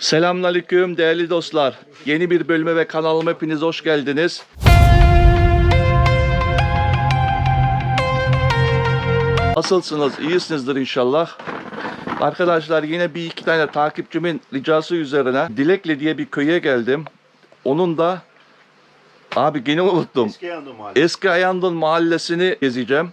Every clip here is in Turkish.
Selamünaleyküm değerli dostlar. Yeni bir bölüme ve kanalıma hepiniz hoş geldiniz. Nasılsınız? İyisinizdir inşallah. Arkadaşlar yine bir iki tane takipçimin ricası üzerine Dilekli diye bir köye geldim. Onun da abi gene unuttum. Eski Ayandın mahallesini gezeceğim.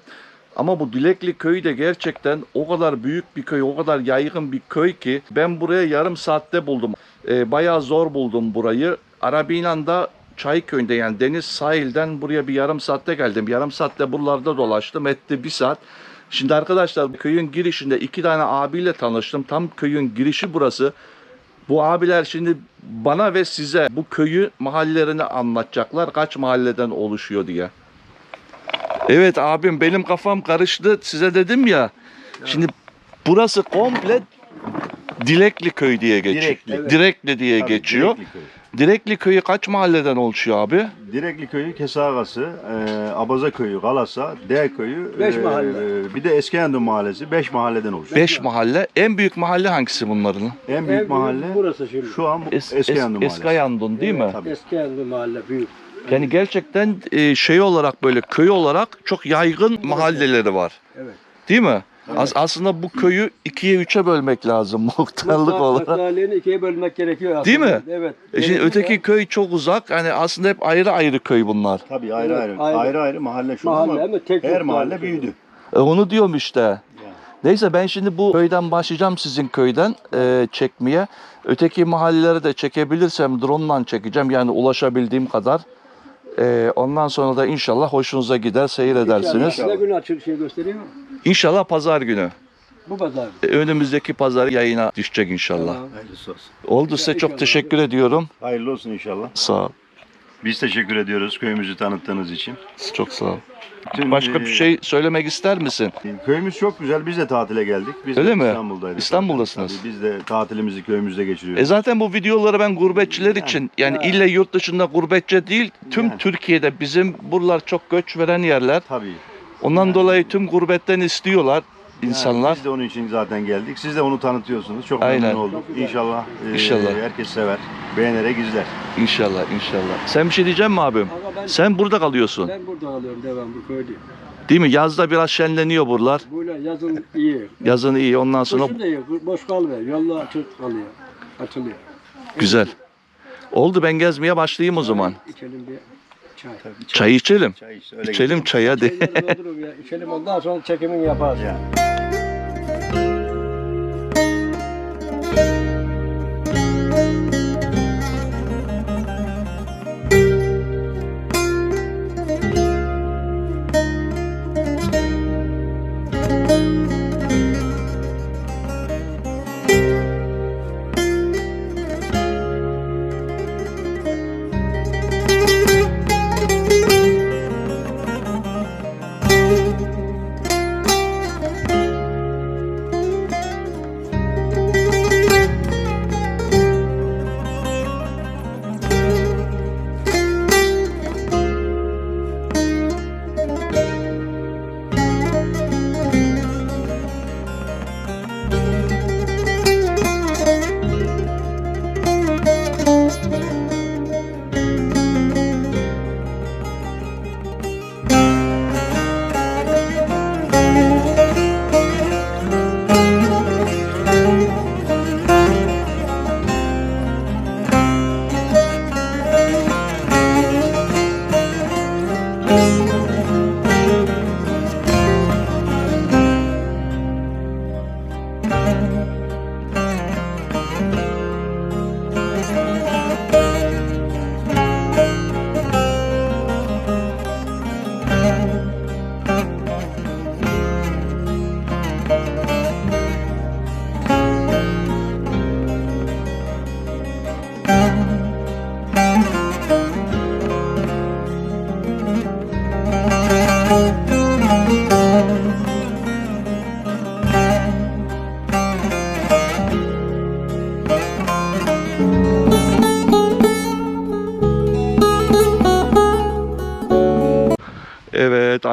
Ama bu Dilekli köyü de gerçekten o kadar büyük bir köy, o kadar yaygın bir köy ki ben buraya yarım saatte buldum. Ee, bayağı zor buldum burayı. Arabayla da Çayköy'de yani deniz sahilden buraya bir yarım saatte geldim. Yarım saatte buralarda dolaştım. Etti bir saat. Şimdi arkadaşlar köyün girişinde iki tane abiyle tanıştım. Tam köyün girişi burası. Bu abiler şimdi bana ve size bu köyü mahallelerini anlatacaklar. Kaç mahalleden oluşuyor diye. Evet abim benim kafam karıştı. Size dedim ya. Şimdi burası komple Dilekli köy diye geçiyor. Direkli. Direkli, Evet. diye Tabii, geçiyor. Direkli Köyü. Direkli köyü kaç mahalleden oluşuyor abi? Direkli Köyü, Kesagası, e, Abaza Köyü, Galasa, D Köyü, Beş e, mahalle. bir de Eski Yandı Mahallesi. Beş mahalleden oluşuyor. Beş mahalle. En büyük mahalle hangisi bunların? En büyük En mahalle burası şimdi. şu an Es, Eski es, Mahallesi. Eskayandın değil mi? Tabii. Eski Yandı mahalle büyük. Yani gerçekten e, şey olarak böyle köy olarak çok yaygın mahalleleri var. Evet. Değil mi? As- aslında bu köyü ikiye üçe bölmek lazım muhtarlık olarak. Mahalleyi ikiye bölmek gerekiyor aslında. Değil mi? Evet. E şimdi Gerekiyor. öteki köy çok uzak. Hani aslında hep ayrı ayrı köy bunlar. Tabii ayrı Evet, ayrı. ayrı. Ayrı ayrı, mahalle şu Mahalle ama ama tek her mahalle büyüdü. E, onu diyorum işte. Yani. Neyse ben şimdi bu köyden başlayacağım sizin köyden e, çekmeye. Öteki mahalleleri de çekebilirsem drone ile çekeceğim. Yani ulaşabildiğim kadar. E, ondan sonra da inşallah hoşunuza gider seyredersiniz. Ne gün açıl şey gösteriyor? İnşallah pazar günü. Bu pazar. E, önümüzdeki pazar yayına düşecek inşallah. Tamam. Hayırlısı olsun. Oldu size çok teşekkür ediyorum. Hayırlı olsun inşallah. Sağ ol. Biz teşekkür ediyoruz köyümüzü tanıttığınız için. Çok sağ ol. Bütün, Başka e, bir şey söylemek ister misin? Köyümüz çok güzel. Biz de tatile geldik. Biz Öyle de mi? İstanbul'daydık. İstanbul'dasınız. Tabii biz de tatilimizi köyümüzde geçiriyoruz. E zaten bu videoları ben gurbetçiler için yani Ya. ille yurt dışında gurbetçi değil tüm Yani. Türkiye'de bizim buralar çok göç veren yerler. Tabii. Ondan dolayı tüm gurbetten istiyorlar Yani insanlar. biz de onun için zaten geldik. Siz de onu tanıtıyorsunuz. Çok Aynen. memnun olduk. İnşallah, e, İnşallah. herkes sever. Beğenerek izler. İnşallah inşallah. Sen bir şey diyecek mi abim? Ben, Sen burada kalıyorsun. ben burada alıyorum devam bu köyde. Değil mi? Yazda biraz şenleniyor buralar. Böyle yazın iyi. Yazın iyi ondan sonra Kışın da iyi. Boş kalmıyor. Yollar açık kalıyor. Açılıyor. güzel. Oldu ben gezmeye başlayayım o zaman. İçelim bir çay. Tabii, Çay içelim. Çay işte, öyle İçelim çay hadi. Çayları doldurup ya. İçelim ondan sonra çekimini yaparız. gidelim. Yani.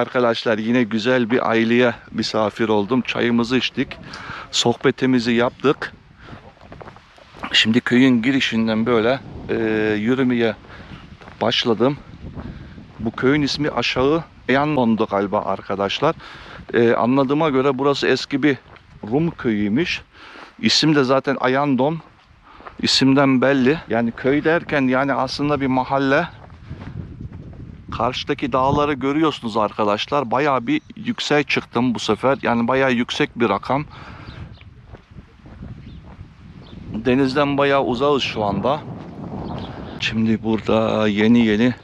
Arkadaşlar yine güzel bir aileye misafir oldum. Çayımızı içtik. Sohbetimizi yaptık. Şimdi köyün girişinden böyle e, yürümeye başladım. Bu köyün ismi aşağı Eyanmon'du galiba arkadaşlar. E, anladığıma göre burası eski bir Rum köyüymüş. İsim de zaten Ayandon. İsimden belli. Yani köy derken yani aslında bir mahalle. Karşıdaki dağları görüyorsunuz arkadaşlar. Bayağı bir yüksek çıktım bu sefer. Yani bayağı yüksek bir rakam. Denizden bayağı uzağız şu anda. Şimdi burada yeni yeni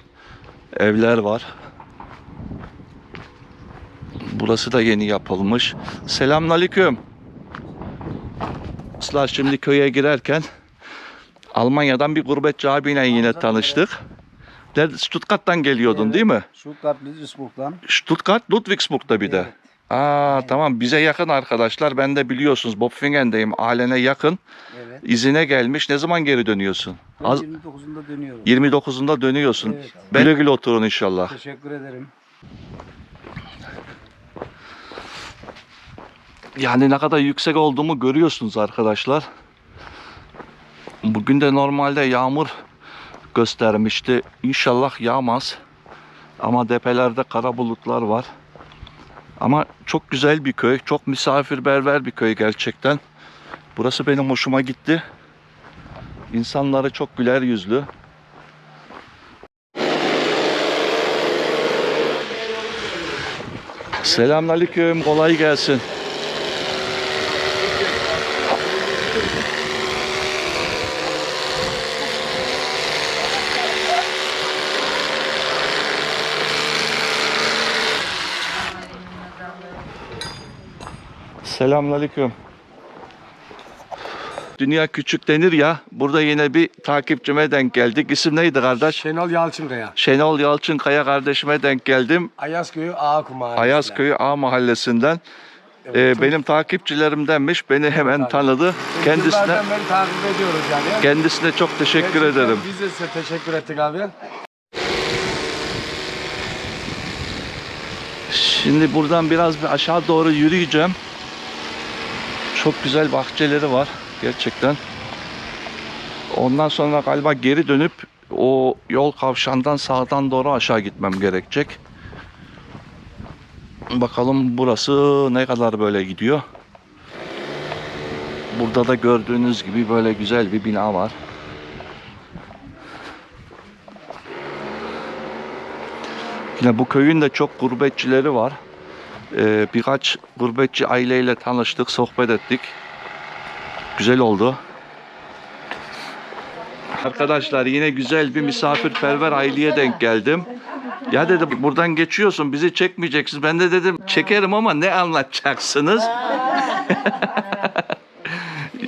evler var. Burası da yeni yapılmış. Selamünaleyküm. Dostlar şimdi köye girerken Almanya'dan bir gurbetçi abiyle yine tanıştık. Nerede? Stuttgart'tan geliyordun Evet. değil mi? Stuttgart Ludwigsburg'dan. Stuttgart, Ludwigsburg'da bir de. Evet. Aa tamam bize yakın arkadaşlar. Ben de biliyorsunuz Bopfingen'deyim. Ailene yakın. Evet. İzine gelmiş. Ne zaman geri dönüyorsun? Az 29'unda dönüyorum. 29'unda dönüyorsun. Evet. Güle güle oturun inşallah. Teşekkür ederim. Yani ne kadar yüksek olduğumu görüyorsunuz arkadaşlar. Bugün de normalde yağmur göstermişti. İnşallah yağmaz. Ama depelerde kara bulutlar var. Ama çok güzel bir köy. Çok misafirperver bir köy gerçekten. Burası benim hoşuma gitti. İnsanları çok güler yüzlü. Selamünaleyküm. Kolay gelsin. Selamünaleyküm. Dünya küçük denir ya. Burada yine bir takipçime denk geldik. İsim neydi kardeş? Şenol Yalçınkaya. Şenol Yalçınkaya kardeşime denk geldim. Ayazköy'ü Ağa Kumarı. Ayazköy A mahallesinden. Ee, benim takipçilerimdenmiş. Beni hemen Tabii. tanıdı. Kendisine beri takip ediyoruz yani. kendisine çok teşekkür Gerçekten ederim. Biz de size teşekkür ettik abi. Şimdi buradan biraz bir aşağı doğru yürüyeceğim. Çok güzel bahçeleri var gerçekten. Ondan sonra galiba geri dönüp o yol kavşağından sağdan doğru aşağı gitmem gerekecek. Bakalım burası ne kadar böyle gidiyor. Burada da gördüğünüz gibi böyle güzel bir bina var. Yine bu köyün de çok gurbetçileri var. Ee, birkaç gurbetçi aileyle tanıştık, sohbet ettik. Güzel oldu. Arkadaşlar yine güzel bir misafirperver aileye denk geldim. Ya dedi buradan geçiyorsun bizi çekmeyeceksin. Ben de dedim çekerim ama ne anlatacaksınız?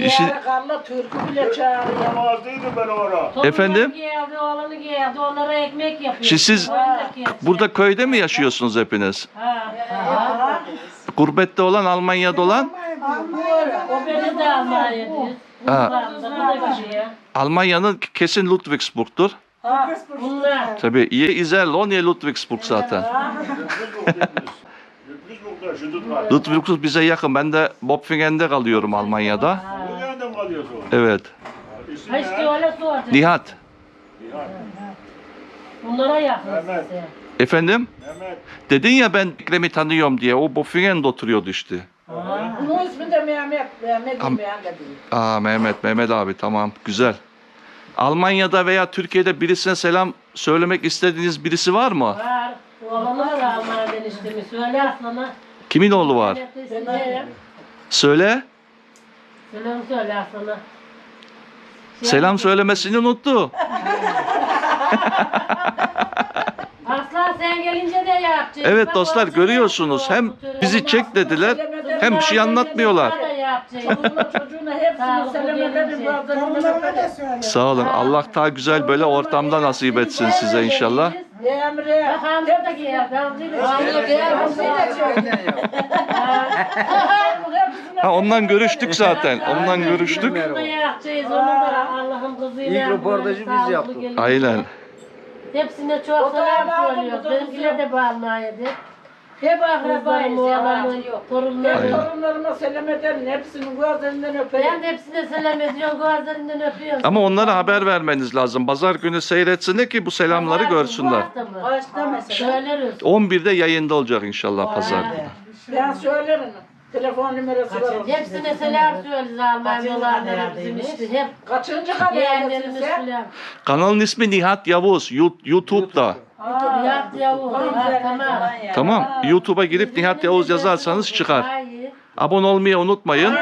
Diğer karla türkü bile çağırıyor. Vardıydım ben orada. Efendim? Geldi, oğlanı geldi, onlara ekmek yapıyor. Şimdi siz burada köyde mi yaşıyorsunuz hepiniz? ha, ha. Gurbette olan, Almanya'da olan? O beni de. Ha. Gidiyor. Almanya'nın kesin Ludwigsburg'tur. Ha, bunlar. Tabii iyi Iserlohn ya Ludwigsburg zaten. Ludwigsburg'da. Ludwigsburg bize yakın. Ben de Bopfingen'de kalıyorum Almanya'da. Bu mi kalıyorsun? Evet. İsim Ha ne? işte öyle sordu. Nihat. Bunlara yakın Mehmet. size. Efendim? Mehmet. Dedin ya ben Ekrem'i tanıyorum diye. O Bopfingen'de oturuyordu işte. Bunun ismi de Mehmet. Mehmet Am- Mehmet değil. Aa Mehmet, Mehmet abi tamam. Güzel. Almanya'da veya Türkiye'de birisine selam söylemek istediğiniz birisi var mı? Var. Var Almanya'dan işte. Söyle sana. Kimin oğlu var? Söyle. Selam söyle sana. Selam söylemesini unuttu. Sen gelince de yapacağız. Evet Bak, dostlar görüyorsunuz. Hem bizi çek dediler hem bir şey anlatmıyorlar. Bunlar da yapacağız. Çoluğuna çocuğuna hepsini selam ederim. Bazılarına böyle. Sağ olun. Allah daha güzel böyle ortamda nasip etsin size inşallah. Emre. Bak da Hamza Hamza da. Ha ondan görüştük zaten. Ondan görüştük. Bunu da yapacağız. Onu da Allah'ın kızıyla. İlk röportajı biz yaptık. Aynen. Hepsine çok O da selam bu da Benimkiler de bağlanaydı. Hep Kızlarım, akrabayız ya. oğlanım, torunlarım. Ben torunlarıma selam ederim. Hepsinin gözlerinden Ben öperim. de hepsine selam ediyorum, gözlerinden öpüyorum. Ama onlara haber vermeniz lazım. Pazar günü seyretsinler ki bu selamları görsünler. Kaçta mesela? Söyleriz. 11'de yayında olacak inşallah pazar. Ben söylerim. Telefon numarası var. onun. Hepsine selam söyleriz Almanyalardan bizim işte. Hep Kaçıncı kadar yeğenlerimiz sen? filan. Kanalın ismi Nihat Yavuz. Yu- YouTube'da. Aa, Yap yavrum. Ha, Tamam. Tamam. YouTube'a girip Nihat Yavuz yazarsanız çıkar. Hayır. Abone olmayı unutmayın.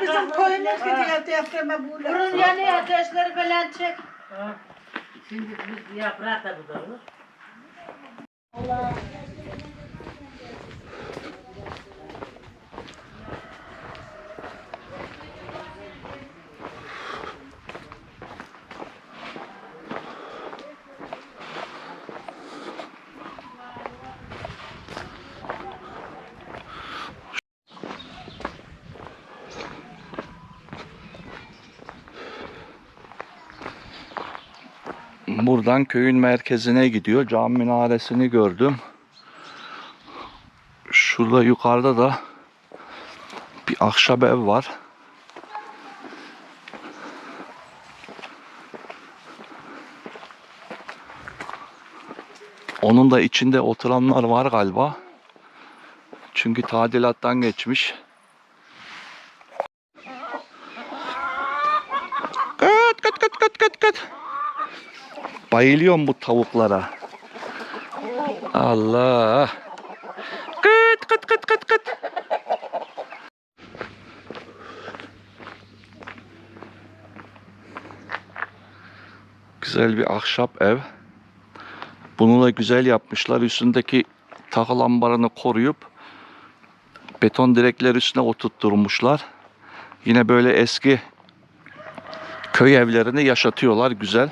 bizim koyunuz gidiyor defteme bu. Bunun yanı ateşleri falan çek. Şimdi biz yaprak da bu Buradan köyün merkezine gidiyor. Cami minaresini gördüm. Şurada yukarıda da bir ahşap ev var. Onun da içinde oturanlar var galiba. Çünkü tadilattan geçmiş. Kıt kıt kıt kıt kıt kıt. Bayılıyorum bu tavuklara. Allah. Kıt kıt kıt kıt kıt. Güzel bir ahşap ev. Bunu da güzel yapmışlar. Üstündeki tahıl ambarını koruyup beton direkler üstüne oturtturmuşlar. Yine böyle eski köy evlerini yaşatıyorlar güzel.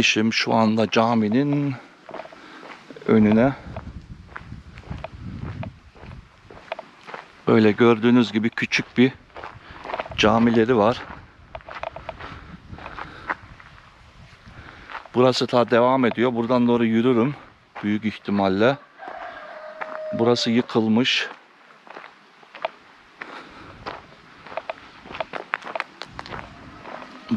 Evet inmişim şu anda caminin önüne. Böyle gördüğünüz gibi küçük bir camileri var. Burası ta devam ediyor. Buradan doğru yürürüm büyük ihtimalle. Burası yıkılmış.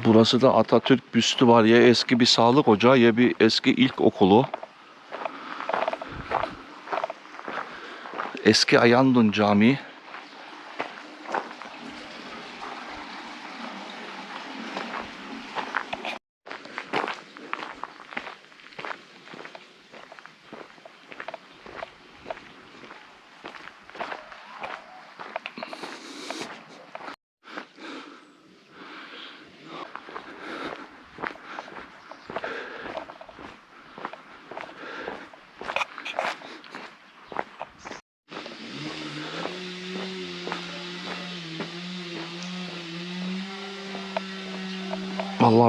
Burası da Atatürk büstü var. Ya eski bir sağlık ocağı ya bir eski ilkokulu. Eski Ayandun Camii.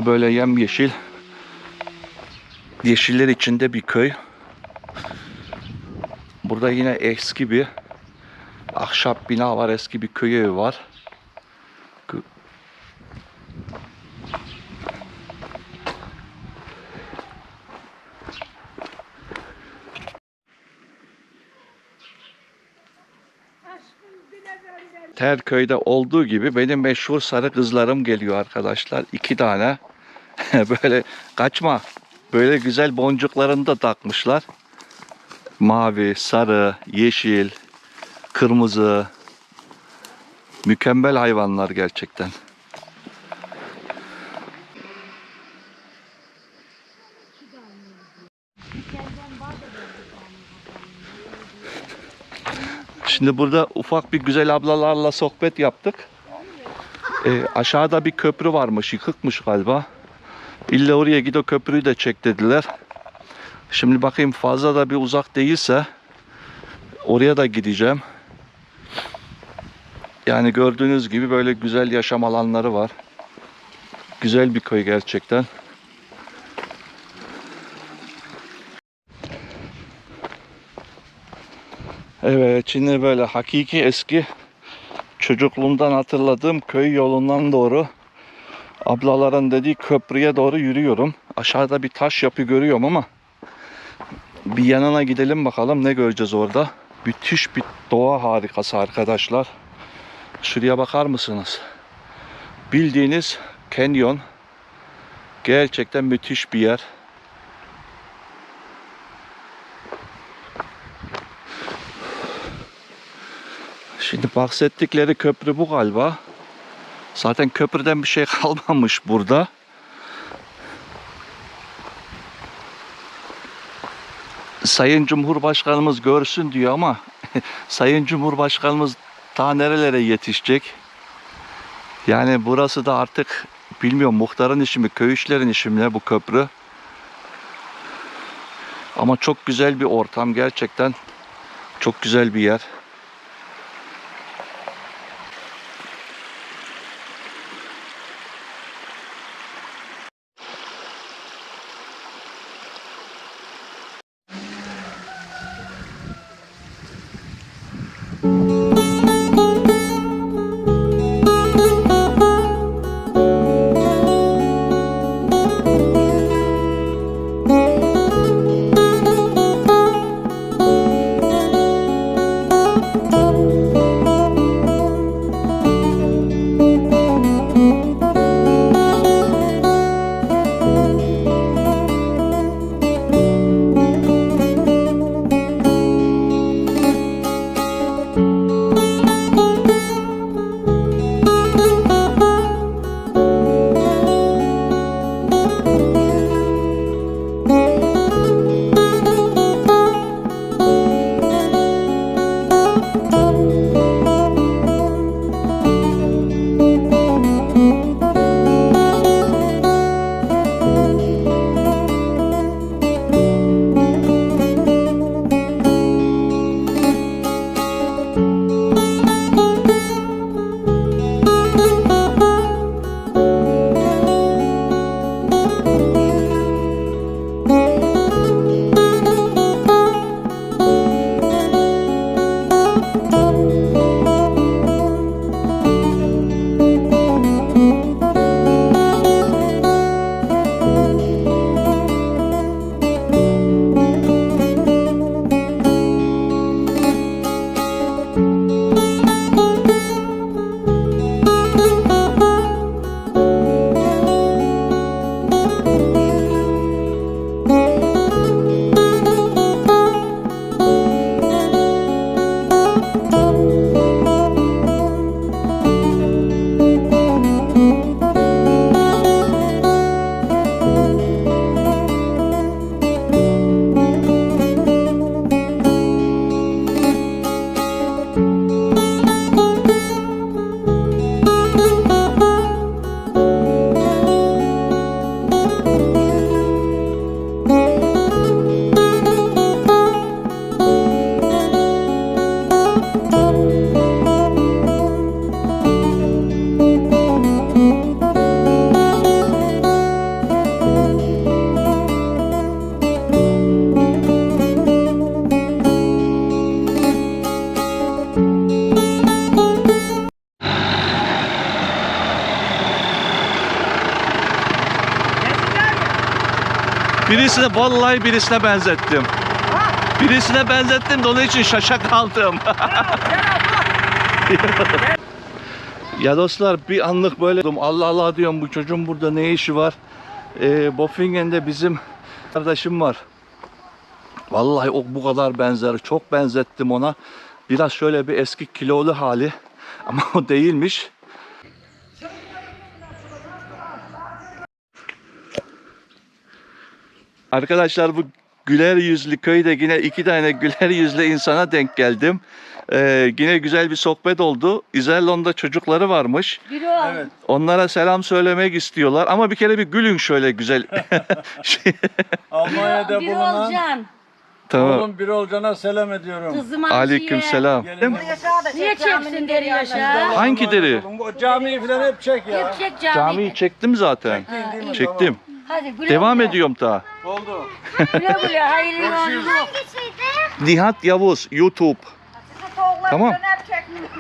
Vallahi böyle yemyeşil. Yeşiller içinde bir köy. Burada yine eski bir ahşap bina var. Eski bir köy evi var. Kı- Terköy'de olduğu gibi benim meşhur sarı kızlarım geliyor arkadaşlar. İki tane. böyle kaçma. Böyle güzel boncuklarını da takmışlar. Mavi, sarı, yeşil, kırmızı. Mükemmel hayvanlar gerçekten. Şimdi burada ufak bir güzel ablalarla sohbet yaptık. Ee, aşağıda bir köprü varmış, yıkıkmış galiba. İlla oraya git o köprüyü de çek dediler. Şimdi bakayım fazla da bir uzak değilse oraya da gideceğim. Yani gördüğünüz gibi böyle güzel yaşam alanları var. Güzel bir köy gerçekten. Evet şimdi böyle hakiki eski çocukluğumdan hatırladığım köy yolundan doğru ablaların dediği köprüye doğru yürüyorum. Aşağıda bir taş yapı görüyorum ama bir yanına gidelim bakalım ne göreceğiz orada. Müthiş bir doğa harikası arkadaşlar. Şuraya bakar mısınız? Bildiğiniz kanyon. Gerçekten müthiş bir yer. Şimdi bahsettikleri köprü bu galiba. Zaten köprüden bir şey kalmamış burada. Sayın Cumhurbaşkanımız görsün diyor ama Sayın Cumhurbaşkanımız daha nerelere yetişecek? Yani burası da artık bilmiyorum muhtarın işi mi, köy işlerin işi mi bu köprü? Ama çok güzel bir ortam gerçekten. Çok güzel bir yer. Birisine vallahi birisine benzettim. Birisine benzettim de onun için şaşa kaldım. ya dostlar bir anlık böyle Allah Allah diyorum bu çocuğun burada ne işi var? Ee, Bofingen'de bizim kardeşim var. Vallahi o bu kadar benzer. Çok benzettim ona. Biraz şöyle bir eski kilolu hali. Ama o değilmiş. Arkadaşlar bu güler yüzlü köyde yine iki tane güler yüzlü insana denk geldim. Ee, yine güzel bir sohbet oldu. İzerlon'da çocukları varmış. Evet. Onlara selam söylemek istiyorlar. Ama bir kere bir gülün şöyle güzel. Şey, Almanya'da Biri bulunan olacaksın. tamam. oğlum bir olcana selam ediyorum. Kızım Aleyküm selam. Gelin. Niye çeksin deri yaşa? Hangi deri? O camiyi falan hep çek ya. Hep çek cami. Camiyi çektim zaten. Çektim. Hadi güle Devam güle. ediyorum daha. Oldu. Güle güle hayırlı yolculuk. Nihat Yavuz YouTube. Tamam. Döner çekmiş.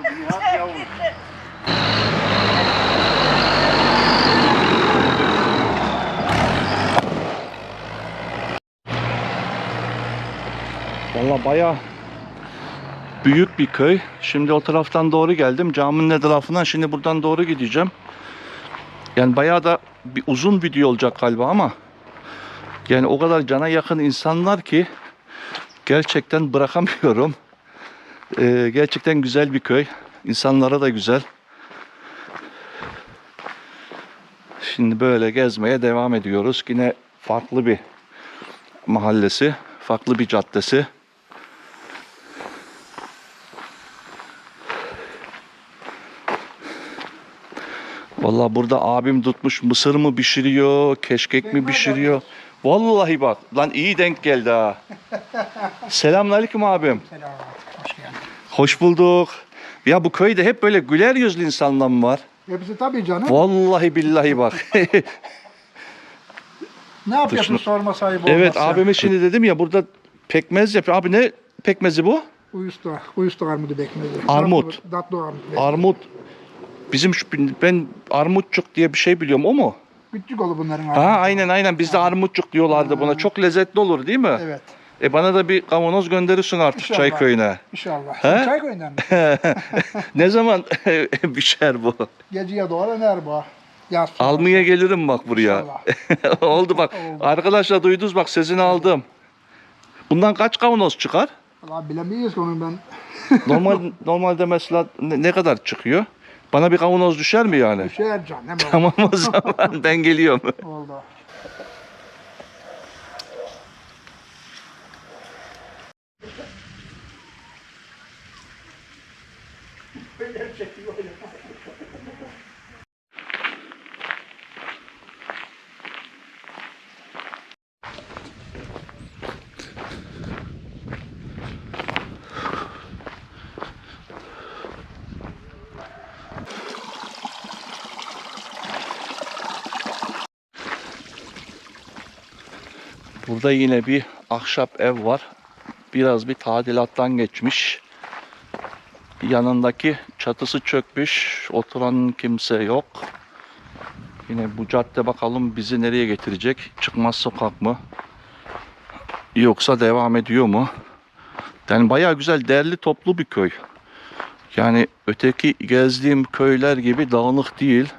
Valla baya büyük bir köy. Şimdi o taraftan doğru geldim. Caminin etrafından şimdi buradan doğru gideceğim. Yani bayağı da bir uzun video olacak galiba ama yani o kadar cana yakın insanlar ki gerçekten bırakamıyorum. Ee, gerçekten güzel bir köy. İnsanlara da güzel. Şimdi böyle gezmeye devam ediyoruz. Yine farklı bir mahallesi, farklı bir caddesi. Vallahi burada abim tutmuş mısır mı pişiriyor, keşkek mi pişiriyor. Vallahi bak lan iyi denk geldi ha. Selamünaleyküm abim. Selam. Hoş geldin. Hoş bulduk. Ya bu köyde hep böyle güler yüzlü insanlar mı var? Hepsi tabii canım. Vallahi billahi bak. ne yapıyorsun sorma sahibi evet olmazsa? abime şimdi dedim ya burada pekmez yapıyor. Abi ne pekmezi bu? Uyusta, uyusta armudu bekmezi. Armut. Tatlı, armut. Armut. Bizim şu, ben armutçuk diye bir şey biliyorum o mu? Küçük olur bunların Ha aynen aynen bizde armutçuk diyorlardı buna. Çok lezzetli olur değil mi? Evet. E bana da bir kavanoz gönderirsin artık İnşallah. çay köyüne. İnşallah. He? Sen Çay koyundan mı? ne zaman pişer bu? Geceye doğru iner bu. Yaz sonra. Almaya gelirim bak buraya. Oldu bak. Oldu. Arkadaşlar duydunuz bak sesini aldım. Bundan kaç kavanoz çıkar? Valla bilemeyiz onu ben. Normal normalde mesela ne, ne kadar çıkıyor? Bana bir kavanoz düşer mi yani? Düşer can. Hemen Tamam o zaman ben geliyorum. oldu. Burada yine bir ahşap ev var. Biraz bir tadilattan geçmiş. Yanındaki çatısı çökmüş. Oturan kimse yok. Yine bu cadde bakalım bizi nereye getirecek? Çıkmaz sokak mı? Yoksa devam ediyor mu? Yani bayağı güzel, değerli toplu bir köy. Yani öteki gezdiğim köyler gibi dağınık değil.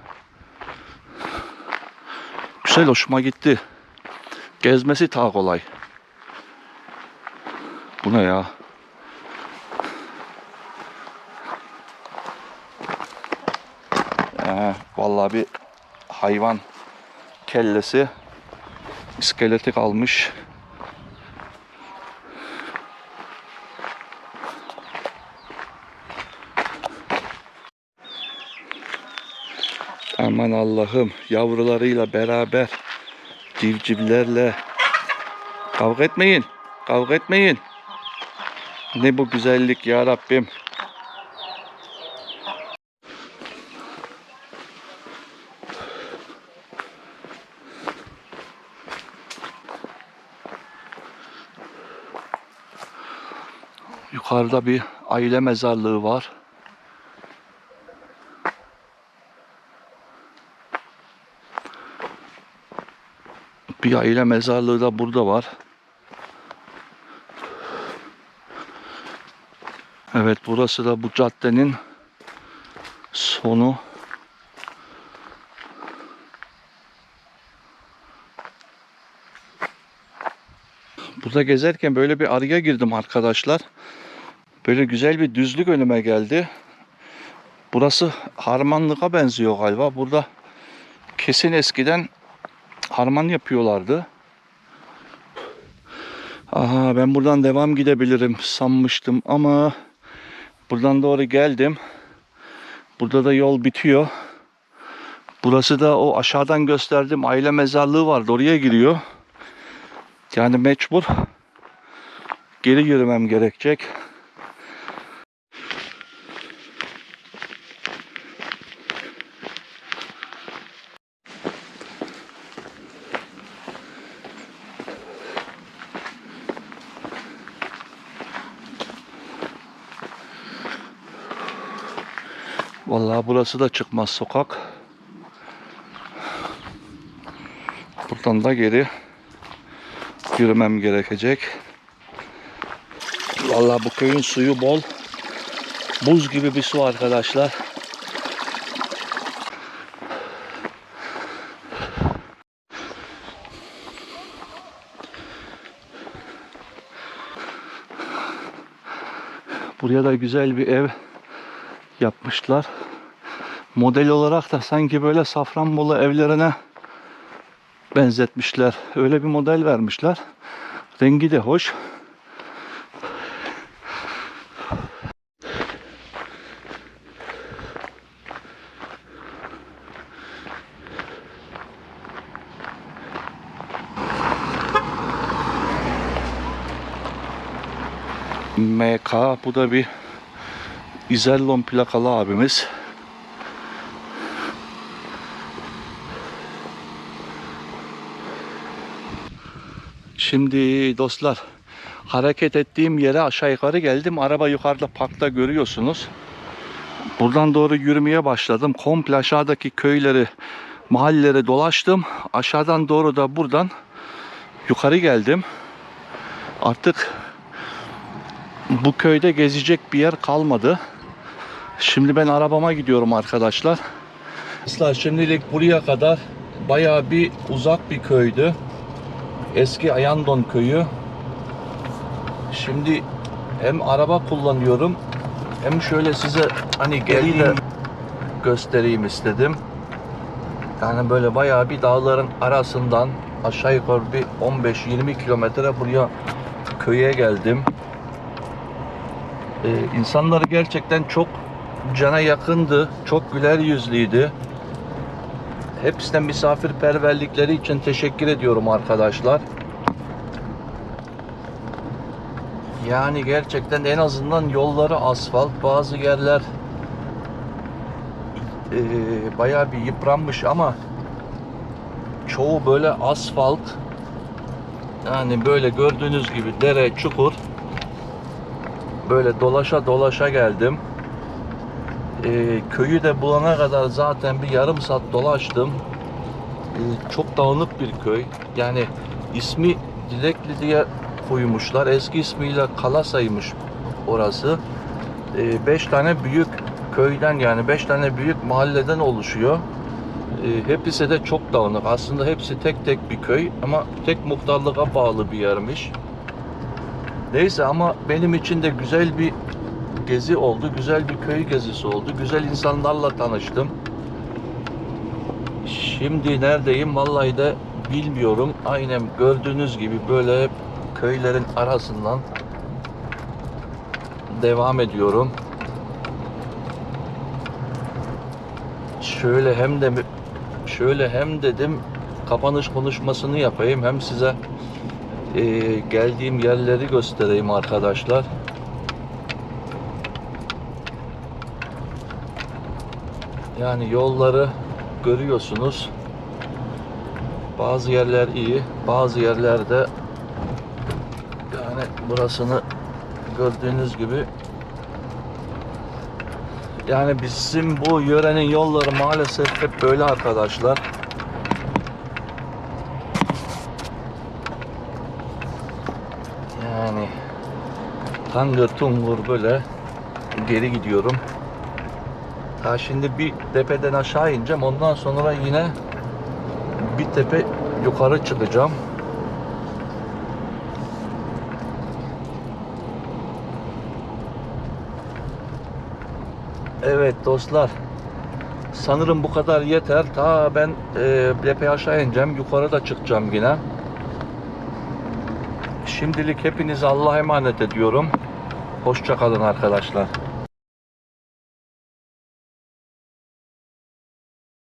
Güzel, hoşuma gitti. Gezmesi daha kolay. Bu ne ya? Ee, vallahi bir hayvan kellesi iskeleti kalmış. Aman Allah'ım yavrularıyla beraber civcivlerle kavga etmeyin. Kavga etmeyin. Ne bu güzellik ya Rabbim. Yukarıda bir aile mezarlığı var. Bir aile mezarlığı da burada var. Evet burası da bu caddenin sonu. Burada gezerken böyle bir araya girdim arkadaşlar. Böyle güzel bir düzlük önüme geldi. Burası harmanlığa benziyor galiba. Burada kesin eskiden harman yapıyorlardı. Aha ben buradan devam gidebilirim sanmıştım ama buradan doğru geldim. Burada da yol bitiyor. Burası da o aşağıdan gösterdiğim aile mezarlığı vardı. Oraya giriyor. Yani mecbur geri yürümem gerekecek. Vallahi burası da çıkmaz sokak. Buradan da geri yürümem gerekecek. Vallahi bu köyün suyu bol. Buz gibi bir su arkadaşlar. Buraya da güzel bir ev yapmışlar. Model olarak da sanki böyle Safranbolu evlerine benzetmişler. Öyle bir model vermişler. Rengi de hoş. MK bu da bir İzellon plakalı abimiz. Şimdi dostlar hareket ettiğim yere aşağı yukarı geldim. Araba yukarıda parkta görüyorsunuz. Buradan doğru yürümeye başladım. Komple aşağıdaki köyleri, mahalleleri dolaştım. Aşağıdan doğru da buradan yukarı geldim. Artık bu köyde gezecek bir yer kalmadı. Şimdi ben arabama gidiyorum arkadaşlar. Arkadaşlar şimdilik buraya kadar bayağı bir uzak bir köydü. Eski Ayandon köyü. Şimdi hem araba kullanıyorum hem şöyle size hani geri de göstereyim istedim. Yani böyle bayağı bir dağların arasından aşağı yukarı bir 15-20 kilometre buraya köye geldim. Ee, insanları gerçekten çok cana yakındı, çok güler yüzlüydü. Hepsine misafirperverlikleri için teşekkür ediyorum arkadaşlar. Yani gerçekten en azından yolları asfalt, bazı yerler eee bayağı bir yıpranmış ama çoğu böyle asfalt. Yani böyle gördüğünüz gibi dere, çukur. Böyle dolaşa dolaşa geldim. Ee, köyü de bulana kadar zaten bir yarım saat dolaştım. Ee, çok dağınık bir köy. Yani ismi Dilekli diye koymuşlar. Eski ismiyle Kalasa'ymış orası. 5 tane büyük köyden yani 5 tane büyük mahalleden oluşuyor. Ee, hepsi de çok dağınık. Aslında hepsi tek tek bir köy ama tek muhtarlığa bağlı bir yermiş. Neyse ama benim için de güzel bir gezi oldu. Güzel bir köy gezisi oldu. Güzel insanlarla tanıştım. Şimdi neredeyim vallahi de bilmiyorum. Aynen gördüğünüz gibi böyle köylerin arasından devam ediyorum. Şöyle hem de şöyle hem dedim kapanış konuşmasını yapayım hem size e, geldiğim yerleri göstereyim arkadaşlar. Yani yolları görüyorsunuz. Bazı yerler iyi, bazı yerlerde yani burasını gördüğünüz gibi yani bizim bu yörenin yolları maalesef hep böyle arkadaşlar. Yani tangır tungur böyle geri gidiyorum. Ha şimdi bir tepeden aşağı ineceğim. Ondan sonra yine bir tepe yukarı çıkacağım. Evet dostlar. Sanırım bu kadar yeter. Ta ben e, tepe aşağı ineceğim. Yukarı da çıkacağım yine. Şimdilik hepinizi Allah'a emanet ediyorum. Hoşça kalın arkadaşlar.